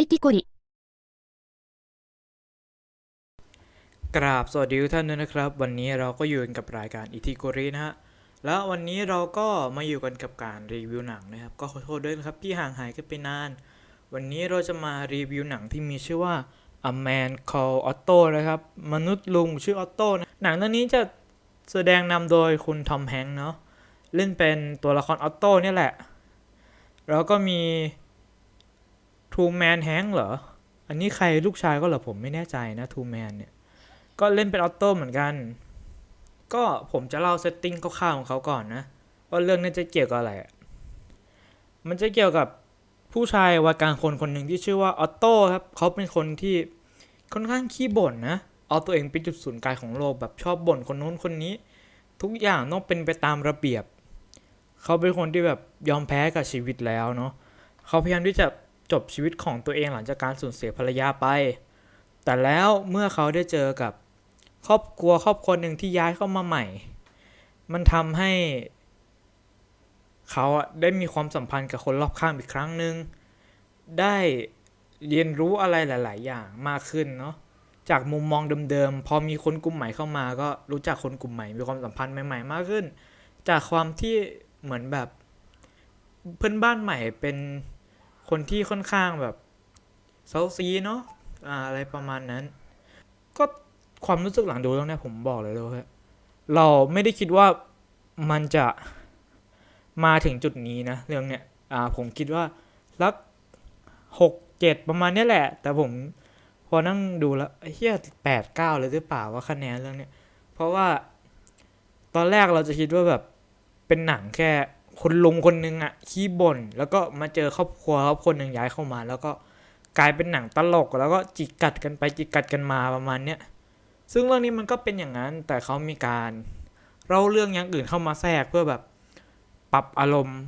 IT コリกราบสวัสดีทุกท่านด้วยนะครับ วันนี้เราก็อยู่กันกับรายการอิทิโกรินะฮะแล้ววันนี้เราก็มาอยู่กันกับการรีวิวหนังนะครับ ก็ขอโทษด้วยนะครับที่ห่างหายกันไปนาน วันนี้เราจะมารีวิวหนังที่มีชื่อว่า A Man Called Otto นะครับ มนุษย์ลุงชื่อออตโต้นะหนังเรื่องนี้จะแสดงนำโดยคุณทอมแฮงค์เนาะเล่นเป็นตัวละครออตโต้เนี่ยแหละ แล้วก็มี ทูแมนแฮงเหรอ อันนี้ใครลูกชายก็เหรอผมไม่แน่ใจนะทูแมนเนี่ย ก็เล่นเป็นออโต้เหมือนกัน ก็ผมจะเล่าเซตติ้งคร่าวๆของเขาก่อนนะ ว่าเรื่องนี้จะเกี่ยวกับอะไรอะมันจะเกี่ยวกับผู้ชายวัยกลางคนคนหนึ่งที่ชื่อว่าออโต้ครับเขาเป็นคนที่ค่อนข้างขี้บ่นนะ เอาตัวเองเป็นจุดศูนย์กลางของโลกแบบชอบบ่นคนนู้นคนนี้ ทุกอย่างต้องเป็นไปตามระเบียบ เขาเป็นคนที่แบบยอมแพ้กับชีวิตแล้วเนาะเขาพยายามที่จะ จบชีวิตของตัวเองหลังจากการสูญเสียภรรยาไป แต่แล้วเมื่อเขาได้เจอกับครอบครัวครอบครัวหนึ่งที่ย้ายเข้ามาใหม่ มันทำให้ เขาได้มีความสัมพันธ์กับคนรอบข้างอีกครั้งหนึ่งได้เรียนรู้อะไรหลาย ๆ อย่างมากขึ้นเนาะจากมุมมองเดิม ๆ พอมีคนกลุ่มใหม่เข้ามา ก็รู้จักคนกลุ่มใหม่ มีความสัมพันธ์ใหม่ ๆ มากขึ้น จากความที่เหมือนแบบเพื่อนบ้านใหม่เป็น คนที่ค่อนข้างแบบเซาซีเนาะอ่าอะไรประมาณนั้น ก็ความรู้สึกหลังดูเรื่องเนี้ยผมบอกเลยเลยว่าเราไม่ได้คิดว่ามันจะมาถึงจุดนี้นะเรื่องเนี้ยอ่าผมคิดว่าสักหกเจ็ดประมาณนี้แหละ แต่ผมพอนั่งดูแล้วเฮียแปดเก้าเลยหรือเปล่าว่าคะแนนเรื่องเนี้ยเพราะว่าตอนแรกเราจะคิดว่าแบบเป็นหนังแค่ คนลุงคนนึงอะขี้บ่นแล้วก็มาเจอครอบครัวครอบครัวหนึ่งย้ายเข้ามา แล้วก็กลายเป็นหนังตลก แล้วก็จิกกัดกันไปจิกกัดกันมาประมาณเนี้ยซึ่งเรื่องนี้มันก็เป็นอย่างนั้น แต่เขามีการเล่าเรื่องอย่างอื่นเข้ามาแทรกเพื่อแบบปรับอารมณ์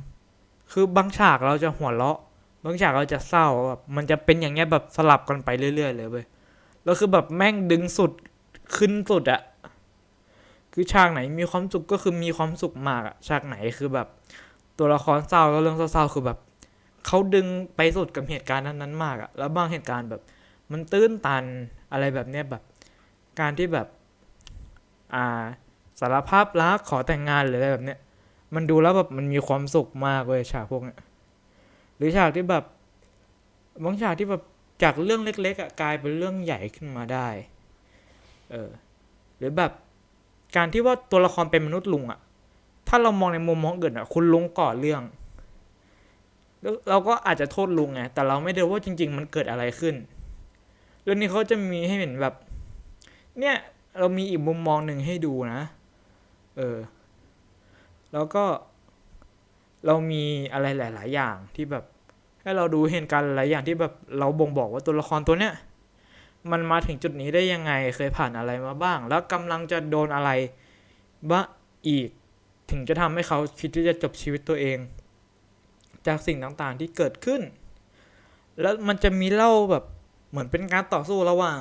คือบางฉากเราจะหัวเราะ บางฉากเราจะเศร้าแบบมันจะเป็นอย่างเงี้ยแบบสลับกันไปเรื่อย ๆ เลยเว้ยแล้วคือแบบแม่งดึงสุดขึ้นสุดอะคือฉากไหนมีความสุขก็คือมีความสุขมากอะฉากไหนคือแบบ ตัวละครเศร้าแล้วเรื่องเศร้าๆคือแบบเขาดึงไปสุดกับเหตุการณ์นั้นๆมากอะแล้วบางเหตุการณ์แบบ มันตื้นตันอะไรแบบเนี้ยแบบ การที่แบบ อ่าสารภาพรักขอแต่งงานหรืออะไรแบบเนี้ย มันดูแล้วแบบมันมีความสุขมากเลยฉากพวกเนี้ยหรือฉากที่แบบบางฉากที่แบบจากเรื่องเล็กๆอะกลายเป็นเรื่องใหญ่ขึ้นมาได้ เออ หรือแบบการที่ว่าตัวละครเป็นมนุษย์ลุงอะาเรามองในมุมมองอื่นอะ คุณลุงก่อเรื่องแล้วเราก็อาจจะโทษลุงไงแต่เราไม่ได้ว่าจริง ๆ มันเกิดอะไรขึ้น เรื่องนี้เขาจะมีให้เห็นแบบ เนี่ยเรามีอีกมุมมองหนึ่งให้ดูนะ เออ แล้วก็เรามีอะไรหลาย ๆ อย่างที่แบบ ให้เราดูเหตุการหลายอย่างที่แบบเราบ่งบอกว่าตัวละครตัวเนี้ยมันมาถึงจุดนี้ได้ยังไงเคยผ่านอะไรมาบ้าง แล้วกำลังจะโดนอะไรบ้าอีก ถึงจะทำให้เขาคิดที่จะจบชีวิตตัวเอง จากสิ่งต่างๆที่เกิดขึ้น แล้วมันจะมีเล่าแบบเหมือนเป็นการต่อสู้ระหว่าง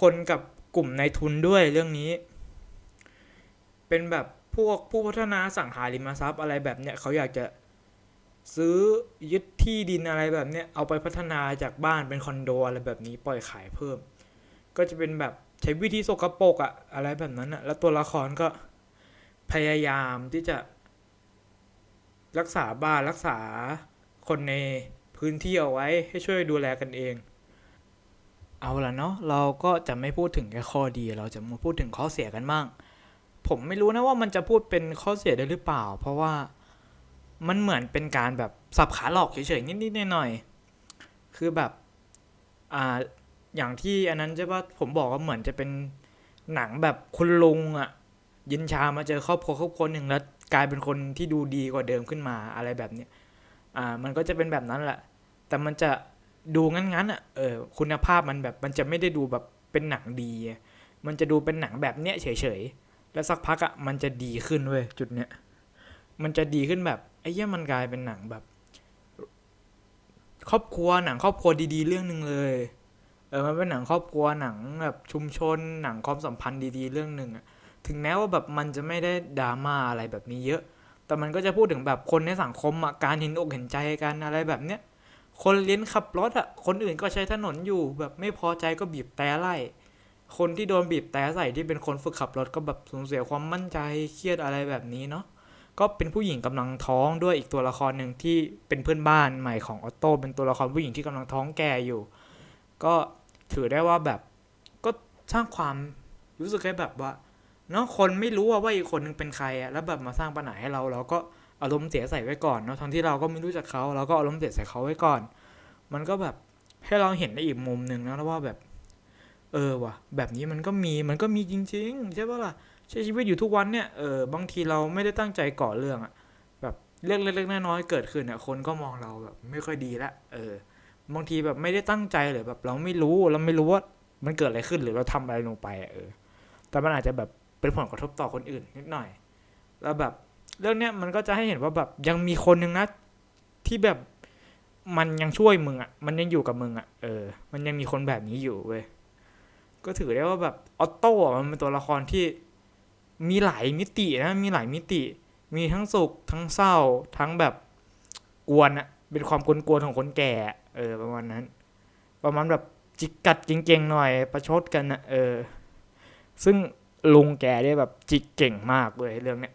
คนกับกลุ่มนายทุนด้วยเรื่องนี้ เป็นแบบพวกผู้พัฒนาสังหาริมทรัพย์อะไรแบบเนี้ยเขาอยากจะซื้อยึดที่ดินอะไรแบบเนี้ยเอาไปพัฒนาจากบ้านเป็นคอนโดอะไรแบบนี้ปล่อยขายเพิ่ม ก็จะเป็นแบบใช้วิธีสกปรกอะอะไรแบบนั้นอะแล้วตัวละครก็ พยายามที่จะ รักษาบ้านรักษาคนในพื้นที่เอาไว้ให้ช่วยดูแลกันเอง เอาละเนาะเราก็จะไม่พูดถึงแค่ข้อดี เราจะมาพูดถึงข้อเสียกันบ้างผมไม่รู้นะว่ามันจะพูดเป็นข้อเสียได้หรือเปล่า เพราะว่ามันเหมือนเป็นการแบบสับขาหลอกเฉยๆนิดๆหน่อยๆคือแบบอ่าอย่างที่อันนั้นใช่ปะผมบอกว่าเหมือนจะเป็นหนังแบบคุณลุงอะ ยินชามาเจอครอบครัวครอบครัวหนึ่งแล้วกลายเป็นคนที่ดูดีกว่าเดิมขึ้นมาอะไรแบบเนี้ยอ่า มันก็จะเป็นแบบนั้นแหละ แต่มันจะดูงั้นๆอะเออคุณภาพมันแบบมันจะไม่ได้ดูแบบเป็นหนังดี มันจะดูเป็นหนังแบบเนี้ยเฉยๆแล้วสักพักอะมันจะดีขึ้นเว้ยจุดเนี้ยมันจะดีขึ้นแบบไอ้เหี้ยมันกลายเป็นหนังแบบ ครอบครัวหนังครอบครัวดีๆ เรื่องหนึ่งเลยเออมันเป็นหนังครอบครัวหนังแบบชุมชนหนังความสัมพันธ์ดีๆ เรื่องหนึ่งอะ ถึงแม้ว่าแบบมันจะไม่ได้ดราม่าอะไรแบบนี้เยอะ แต่มันก็จะพูดถึงแบบคนในสังคมอะการเห็นอกเห็นใจกันอะไรแบบเนี้ย คนเรียนขับรถอะ คนอื่นก็ใช้ถนนอยู่ แบบไม่พอใจก็บีบแต่ไล่ คนที่โดนบีบแต่ใส่ที่เป็นคนฝึกขับรถก็แบบสูญเสียความมั่นใจเครียดอะไรแบบนี้เนาะ ก็เป็นผู้หญิงกำลังท้องด้วยอีกตัวละครหนึ่งที่เป็นเพื่อนบ้านใหม่ของออโต้เป็นตัวละครผู้หญิงที่กำลังท้องแก่อยู่ ก็ถือได้ว่าแบบก็สร้างความรู้สึกให้แบบว่า เนาะคนไม่รู้ว่าว่าอีกคนนึงเป็นใครอะแล้วแบบมาสร้างปัญหาให้เราเราก็อารมณ์เสียใส่ไว้ก่อนเนาะทั้งที่เราก็ไม่รู้จักเขาเราก็อารมณ์เสียใส่เขาไว้ก่อน มันก็แบบให้เราเห็นในอีกมุมหนึ่งนะแล้วว่าแบบ เออว่ะ แบบนี้มันก็มีมันก็มีจริง ๆ ใช่ปะล่ะใช้ชีวิตอยู่ทุกวันเนี่ยเออบางทีเราไม่ได้ตั้งใจก่อเรื่องอะแบบเรื่องเล็กๆน้อยๆเกิดขึ้นเนี่ยคนก็มองเราแบบไม่ค่อยดีละเออบางทีแบบไม่ได้ตั้งใจหรือแบบ เราไม่รู้เราไม่รู้ว่ามันเกิดอะไรขึ้นหรือเราทำอะไรลงไปอะเออ แต่มันอาจจะแบบ เป็นผลกระทบต่อคนอื่นนิดหน่อย แล้วแบบเรื่องเนี้ยมันก็จะให้เห็นว่าแบบยังมีคนหนึ่งนะที่แบบมันยังช่วยมึงอะ่ะ มันยังอยู่กับมึงอะ่ะ เออ มันยังมีคนแบบนี้อยู่เว้ย ก็ถือได้ว่าแบบออโต้อะมันเป็นตัวละครที่มีหลายมิตินะ มีหลายมิติ มีทั้งสุข ทั้งเศร้า ทั้งแบบกวนอะเป็นความกวนๆของคนแก่อะเออ ประมาณนั้น ประมาณแบบจิกกัดจริงๆหน่อย ประชดกันนะเออ ซึ่ง ลุงแกได้แบบจิกเก่งมากเลยเรื่องเนี้ย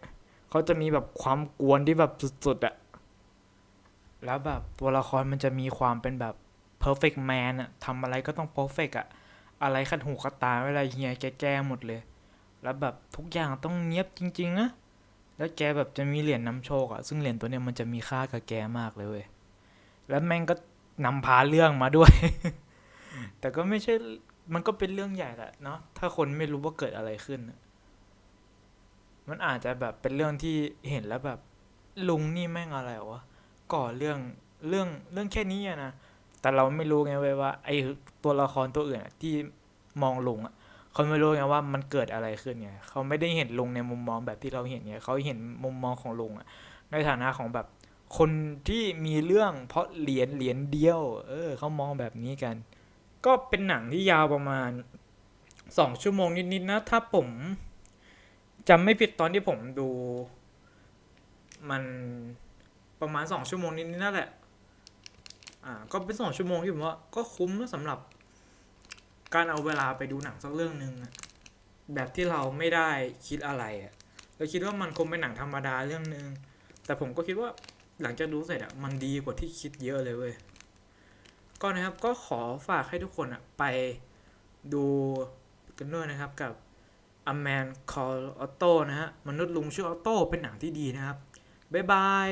เขาจะมีแบบความกวนที่แบบสุดๆอะแล้วแบบตัวละครมันจะมีความเป็นแบบ perfect man อะทำอะไรก็ต้อง perfect อะอะไรขัดหูขัดตาเวลาเฮียแกแก้หมดเลย แล้วแบบทุกอย่างต้องเนียบจริงๆนะแล้วแกแบบจะมีเหรียญนำโชคอะซึ่งเหรียญตัวเนี้ยมันจะมีค่ากับแกมากเลยเว้ยแล้วแม่งก็นำพาเรื่องมาด้วย แต่ก็ไม่ใช่ มันก็เป็นเรื่องใหญ่แหละเนาะถ้าคนไม่รู้ว่าเกิดอะไรขึ้น มันอาจจะแบบเป็นเรื่องที่เห็นแล้วแบบ ลุงนี่แม่งอะไรวะก่อเรื่องเรื่องเรื่องแค่นี้อะนะแต่เราไม่รู้ไงเว้ยว่า ไอ้ตัวละครตัวอื่นที่มองลุงอะเขาไม่รู้ไงว่ามันเกิดอะไรขึ้นไงเขาไม่ได้เห็นลุงในมุมมองแบบที่เราเห็นไงเขาเห็นมุมมองของลุงอะในฐานะของแบบคนที่มีเรื่องเพราะเหรียญเหรียญเดียว เออเขามองแบบนี้กัน ก็เป็นหนังที่ยาวประมาณสองชั่วโมงนิดๆนะ ถ้าผมจำไม่ผิดตอนที่ผมดู มันประมาณสองชั่วโมงนิดๆนั่นแหละ อ่า ก็เป็นสองชั่วโมงที่ผมว่าก็คุ้มนะสำหรับการเอาเวลาไปดูหนังสักเรื่องหนึ่งแบบที่เราไม่ได้คิดอะไรอะเราคิดว่ามันคงเป็นหนังธรรมดาเรื่องหนึ่งแต่ผมก็คิดว่าหลังจากดูเสร็จอะมันดีกว่าที่คิดเยอะเลยเว้ย ก็นะครับก็ขอฝากให้ทุกคนอะไปดูกันด้วยนะครับกับ A Man Called Otto นะฮะมนุษย์ลุงชื่อออโต้เป็นหนังที่ดีนะครับ บ๊ายบาย